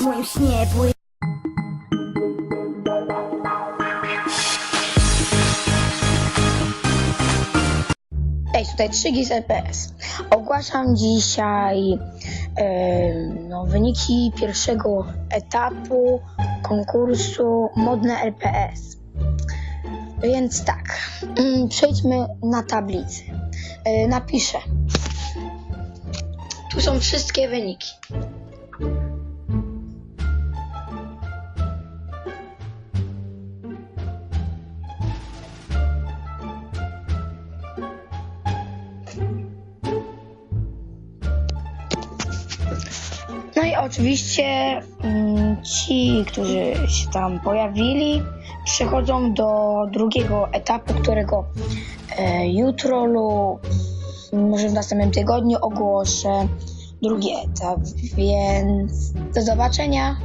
Moim śnie były Cześć, tutaj 3GIS LPS. Ogłaszam dzisiaj em, no, wyniki pierwszego etapu konkursu Modne LPS. Więc tak, mm, przejdźmy na tablicę. E, napiszę. Tu są wszystkie wyniki. Oczywiście mm, ci, którzy się tam pojawili, przechodzą do drugiego etapu, którego e, jutro lub może w następnym tygodniu ogłoszę drugi etap, więc do zobaczenia.